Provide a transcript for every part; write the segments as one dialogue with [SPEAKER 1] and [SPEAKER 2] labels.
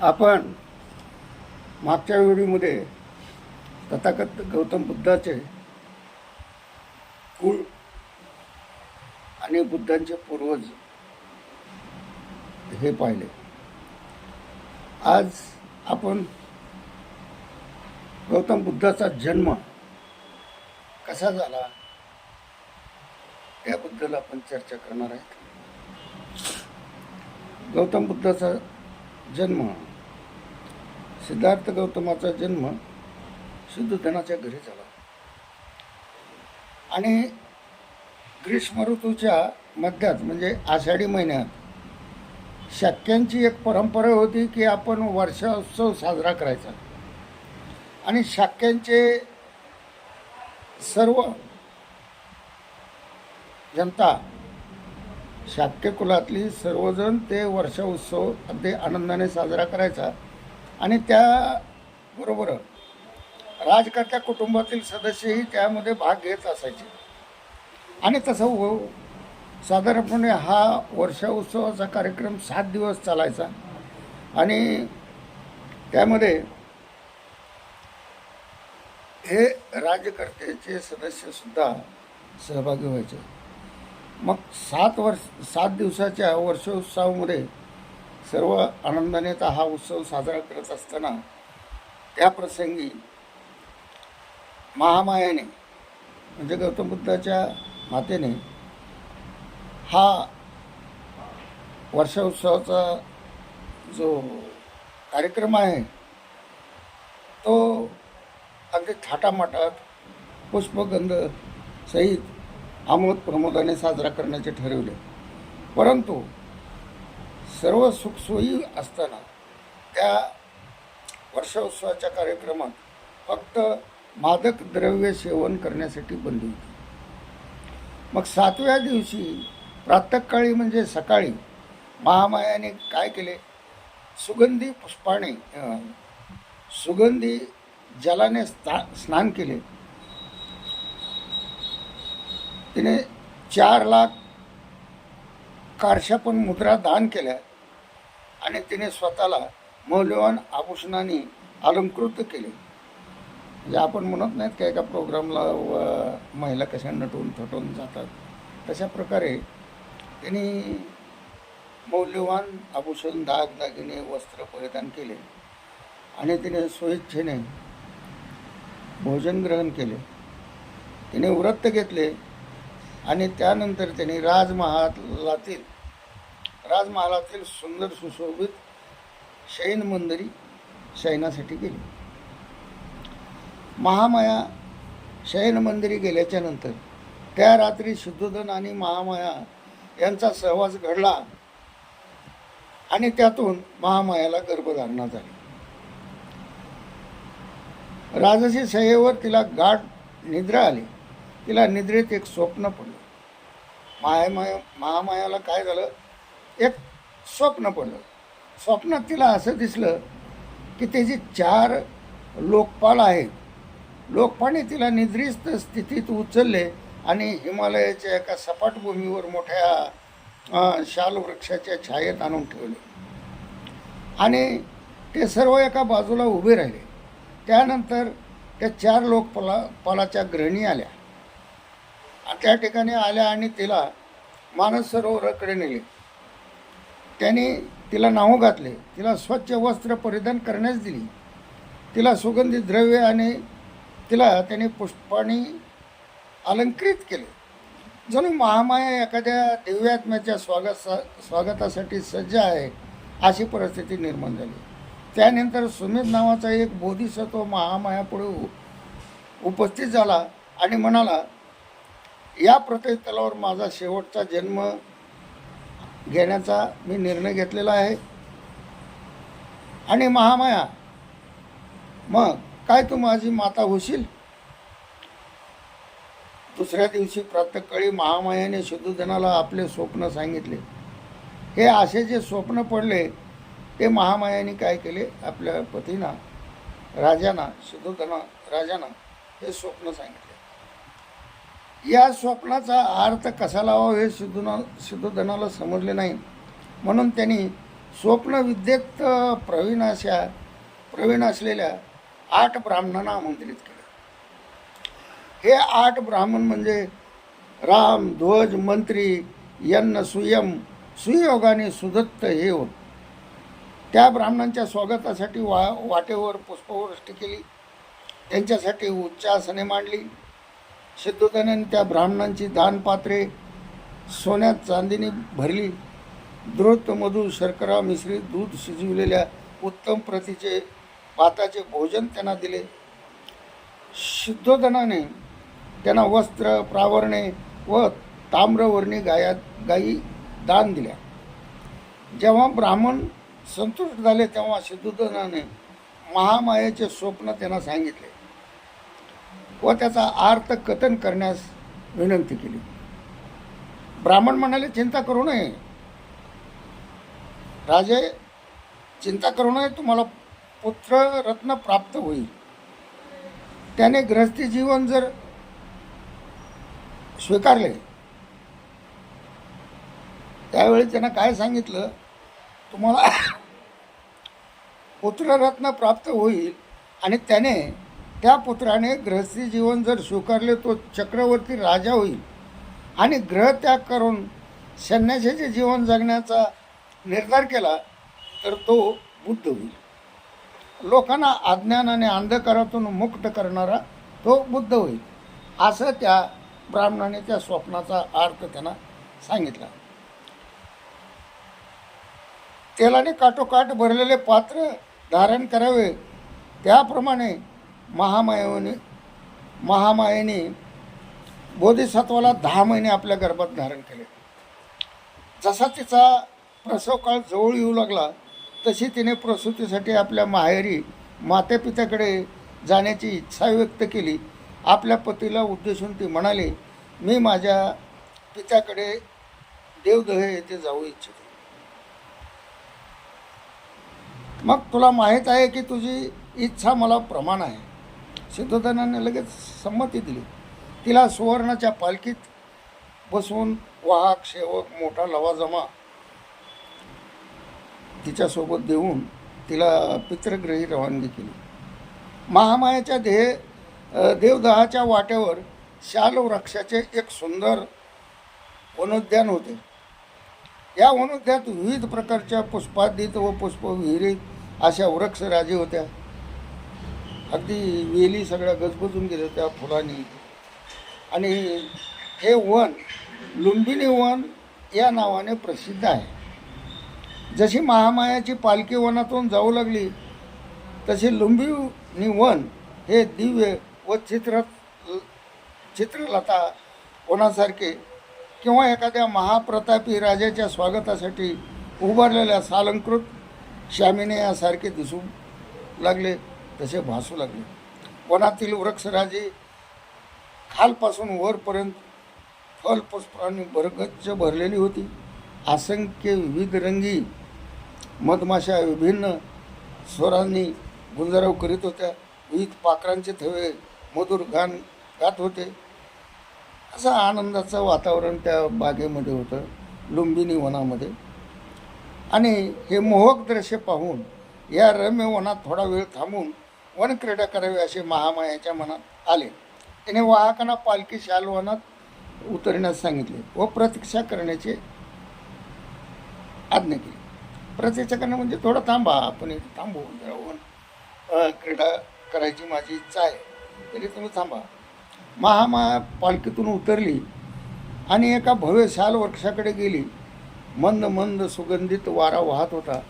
[SPEAKER 1] आपण मागच्या व्हिडिओमध्ये तथागत गौतम बुद्धाचे कुळ आणि बुद्धांचे पूर्वज हे पाहिले. आज आपण गौतम बुद्धाचा जन्म कसा झाला याबद्दल आपण चर्चा करणार आहेत. गौतम बुद्धाचा जन्म. सिद्धार्थ गौतमाचा जन्म शुद्धधनाच्या घरी झाला. आणि ग्रीष्म ऋतूच्या मध्यात म्हणजे आषाढी महिन्यात शाक्यांची एक परंपरा होती की आपण वर्षोत्सव साजरा करायचा. आणि शाक्यांचे सर्व जनता शाक्य कुलातली सर्वजण ते वर्ष उत्सव अगदी आनंदाने साजरा करायचा. आणि त्याबरोबर राजकर्त्या कुटुंबातील सदस्यही त्यामध्ये भाग घेत असायचे. आणि तसं व साधारणपणे हा वर्ष उत्सवाचा कार्यक्रम सात दिवस चालायचा. आणि त्यामध्ये हे राज्यकर्त्याचे सदस्यसुद्धा सहभागी व्हायचे. मग सात वर्ष सात दिवसाच्या वर्षोत्सवामध्ये सर्व आनंदाने तर हा उत्सव साजरा करत असताना त्या प्रसंगी महामायाने म्हणजे गौतम बुद्धाच्या मातेने हा वर्षोत्सवाचा जो कार्यक्रम आहे तो अगदी थाटामाटात पुष्पगंध सहित आमोद प्रमोदाने साजरा करण्याचे ठरवले. परंतु सर्व सुखसोयी असताना त्या वर्षोत्सवाच्या कार्यक्रमात फक्त मादक द्रव्य सेवन करण्यासाठी बंदी होती. मग सातव्या दिवशी प्रातःकाळी म्हणजे सकाळी महामायाने काय केले? सुगंधी पुष्पाने सुगंधी जलाने स्था स्नान केले. तिने चार लाख कारशापण मुद्रा दान केल्या आणि तिने स्वतःला मौल्यवान आभूषणाने अलंकृत केले. म्हणजे आपण म्हणत नाहीत का एका प्रोग्रामला व महिला कशा नटून थटून जातात? तशा प्रकारे त्यांनी मौल्यवान आभूषण दागदागिने वस्त्र परिधान केले आणि तिने स्वेच्छेने भोजन ग्रहण केले. तिने व्रत घेतले. आणि त्यानंतर त्यांनी राजमहालातील राजमहालातील सुंदर सुशोभित शयन मंदिरी शयनासाठी गेली. महामाया शयन मंदिरी गेल्याच्यानंतर त्या रात्री शुद्धोधन आणि महामाया यांचा सहवास घडला आणि त्यातून महामायाला गर्भधारणा झाली. राजसी सहेवर तिला गाठ निद्रा आली. तिला निद्रेत एक स्वप्न पडलं. मायामाया महामायाला काय झालं? एक स्वप्न पडलं. स्वप्नात तिला असं दिसलं की त्याची चार लोकपाल आहेत लोकपाने तिला निद्रिस्त स्थितीत उचलले आणि हिमालयाच्या एका सपाटभूमीवर मोठ्या शालवृक्षाच्या शाल वृक्षाच्या छायेत आणून ठेवले. आणि ते सर्व एका बाजूला उभे राहिले. त्यानंतर त्या चार लोकपाला पालाच्या गृहिणी आल्या. त्या ठिकाणी आल्या आणि तिला मानस सरोवराकडे नेले. त्यांनी तिला नाव घातले. तिला स्वच्छ वस्त्र परिधान करण्यास दिली. तिला सुगंधित द्रव्य आणि तिला त्यांनी पुष्पाने अलंकृत केले. जणू महामाया एखाद्या दिव्यात्म्याच्या स्वागत स्वागतासाठी सज्ज आहे अशी परिस्थिती निर्माण झाली. त्यानंतर सुमित नावाचा एक बोधिसत्व महामायापुढे उपस्थित झाला आणि म्हणाला या प्रत्येक माझा शेवटचा जन्म घेण्याचा मी निर्णय घेतलेला आहे. आणि महामाया मग काय तू माझी माता होशील? दुसऱ्या दिवशी प्रातःकाळी महामायाने शुद्धजनाला आपले स्वप्न सांगितले. हे असे जे स्वप्न पडले ते महामायाने काय केले? आपल्या पतीना राजांना शुद्धजना राजांना हे स्वप्न सांगितले. या स्वप्नाचा अर्थ कसा लावावा हे सिद्धुना सिद्धोधनाला समजले नाही. म्हणून त्यांनी स्वप्नविद्येत प्रवीण अशा प्रवीण असलेल्या आठ ब्राह्मणांना आमंत्रित केलं. हे आठ ब्राह्मण म्हणजे राम ध्वज मंत्री यन्न सुयम सुयोगाने सुदत्त हे होत. त्या ब्राह्मणांच्या स्वागतासाठी वा वाटेवर पुष्पवृष्टी केली. त्यांच्यासाठी उच्चासने मांडली. सिद्धोदनाने त्या ब्राह्मणांची दानपात्रे सोन्यात चांदीने भरली. द्रुत मधू शर्करा मिश्रित दूध शिजविलेल्या उत्तम प्रतीचे भाताचे भोजन त्यांना दिले. सिद्धोदनाने त्यांना वस्त्र प्रावरणे व ताम्रवर्णी गायात गायी दान दिल्या. जेव्हा ब्राह्मण संतुष्ट झाले तेव्हा सिद्धोदनाने महामायाचे स्वप्न त्यांना सांगितले. व त्याचा आर्त कथन करण्यास विनंती केली. ब्राह्मण म्हणाले चिंता करू नये. राजे चिंता करू नये तुम्हाला पुत्र रत्न प्राप्त होईल. त्याने ग्रहस्थी जीवन जर स्वीकारले त्यावेळी त्यानं काय सांगितलं? तुम्हाला पुत्ररत्न प्राप्त होईल. आणि त्याने त्या पुत्राने ग्रहस्थी जीवन जर स्वीकारले तो चक्रवर्ती राजा होईल. आणि ग्रहत्याग करून संन्यासाचे जीवन जगण्याचा निर्धार केला तर तो बुद्ध होईल. लोकांना अज्ञान आणि अंधकारातून मुक्त करणारा तो बुद्ध होईल असं त्या ब्राह्मणाने त्या स्वप्नाचा अर्थ त्यांना सांगितला. तेलाने काठोकाठ भरलेले पात्र धारण करावे. त्याप्रमाणे महामायेने महामायेने बोधिसत्वाला दहा महिने आपल्या गर्भात धारण केले. जसा तिचा प्रसव काळ जवळ येऊ लागला तशी तिने प्रसूतीसाठी आपल्या माहेरी मातेपित्याकडे जाण्याची इच्छा व्यक्त केली. आपल्या पतीला उद्देशून ती म्हणाली मी माझ्या पित्याकडे देवदहे येथे जाऊ इच्छिते. मग तुला माहीत आहे की तुझी इच्छा मला प्रमाण आहे. सिद्धोधनाने लगेच संमती दिली. तिला सुवर्णाच्या पालखीत बसवून वाहक सेवक मोठा लवाजमा तिच्यासोबत देऊन तिला पितृग्रही रवानगी केली. महामायाच्या देह देवदहाच्या वाट्यावर शाल वृक्षाचे एक सुंदर वनोद्यान होते. या वनोद्यात विविध प्रकारच्या पुष्पादित व पुष्पविहिरी अशा वृक्षराजी होत्या. अगदी वेली सगळ्या गजबजून गेल्या त्या फुलांनी. आणि हे वन लुंबिनी वन या नावाने प्रसिद्ध आहे. जशी महामायाची पालखी वनातून जाऊ लागली तसे लुंबिनी वन हे दिव्य व चित्र चित्रलता वनासारखे किंवा एखाद्या महाप्रतापी राजाच्या स्वागतासाठी उभारलेल्या सालंकृत शामिने यासारखे दिसू लागले. तसे भासू लागले. वनातील वृक्षराजे खालपासून वरपर्यंत फलपुष्पांनी भरगच्च भरलेली होती. असंख्य विविध रंगी मधमाशा विभिन्न स्वरांनी गुंजारव करीत होत्या. विविध पाखरांचे थवे मधुर गान गात होते. असं आनंदाचं वातावरण त्या बागेमध्ये होतं लुंबिनी वनामध्ये. आणि हे मोहक दृश्य पाहून या रम्य वनात थोडा वेळ थांबून वनक्रीडा करावी असे महामायाच्या मनात आले. तिने वाहकांना पालखी शाल वनात उतरण्यास सांगितले व प्रतीक्षा करण्याची आज्ञा केली. प्रतीक्षा करणे म्हणजे थोडं थांबा आपण इथे थांबू वन क्रीडा करायची माझी इच्छा आहे. तरी तुम्ही थांबा. महामाया पालखीतून उतरली आणि एका भव्य शाल वृक्षाकडे गेली. मंद मंद सुगंधित वारा वाहत होता.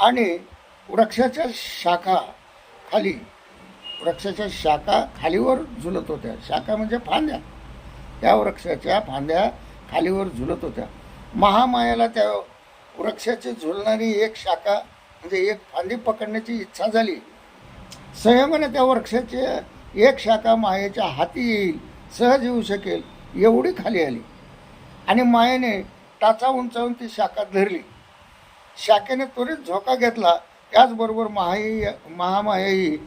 [SPEAKER 1] आणि वृक्षाच्या शाखा खाली वृक्षाच्या शाखा खालीवर झुलत होत्या. शाखा म्हणजे फांद्या. त्या वृक्षाच्या फांद्या खालीवर झुलत होत्या. महामायाला त्या वृक्षाची झुलणारी एक शाखा म्हणजे एक फांदी पकडण्याची इच्छा झाली. संयमाने त्या वृक्षाची एक शाखा मायेच्या हाती येईल सहज येऊ शकेल एवढी खाली आली. आणि मायेने टाचा उंचावून ती शाखा धरली. शाखेने त्वरित झोका घेतला. त्याचबरोबर महाई महामायाही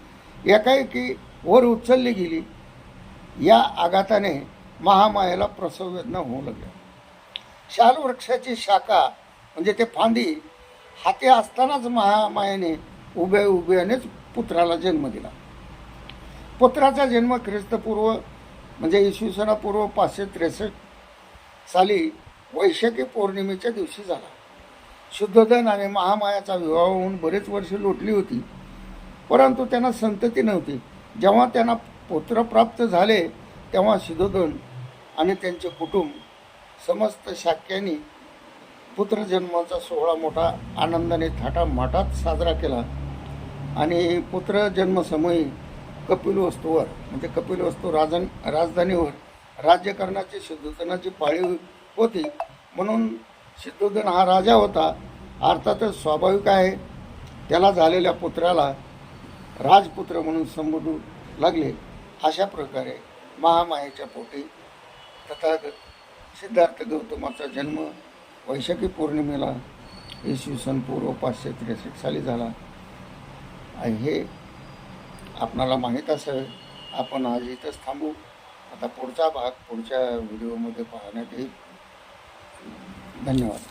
[SPEAKER 1] एकाएकी वर उचलली गेली. या आघाताने महामायाला प्रसववेदना होऊ लागल्या. शाल वृक्षाची शाखा म्हणजे ते फांदी हाती असतानाच महामायाने उभ्या उभ्यानेच पुत्राला जन्म दिला. पुत्राचा जन्म ख्रिस्तपूर्व म्हणजे इसवी सनापूर्व पाचशे त्रेसष्ट साली वैशाखी पौर्णिमेच्या दिवशी झाला. शुद्धोधन आणि महामायाचा विवाह होऊन बरेच वर्ष लोटली होती. परंतु त्यांना संतती नव्हती. जेव्हा त्यांना पुत्र प्राप्त झाले तेव्हा शुद्धोधन आणि त्यांचे कुटुंब समस्त शाक्यांनी पुत्रजन्माचा सोहळा मोठा आनंदाने थाटामाटात साजरा केला. आणि पुत्रजन्मसमयी कपिलवस्तूवर म्हणजे कपिलवस्तू राजन राजधानीवर राज्य करण्याची सिद्धोधनाची पाळी होती. म्हणून सिद्धोधन हा राजा होता. अर्थातच स्वाभाविक आहे. त्याला झालेल्या पुत्राला राजपुत्र म्हणून संबोधू लागले. अशा प्रकारे महामायेच्या पोटी तथागत सिद्धार्थ गौतमाचा जन्म वैशाखी पौर्णिमेला इसवी सन पूर्व पाचशे त्रेसष्ट साली झाला. आणि हे आपणाला माहीत असेल आपण आज इथंच थांबू. आता पुढचा भाग पुढच्या व्हिडिओमध्ये पाहण्यात येईल. धन्यवाद.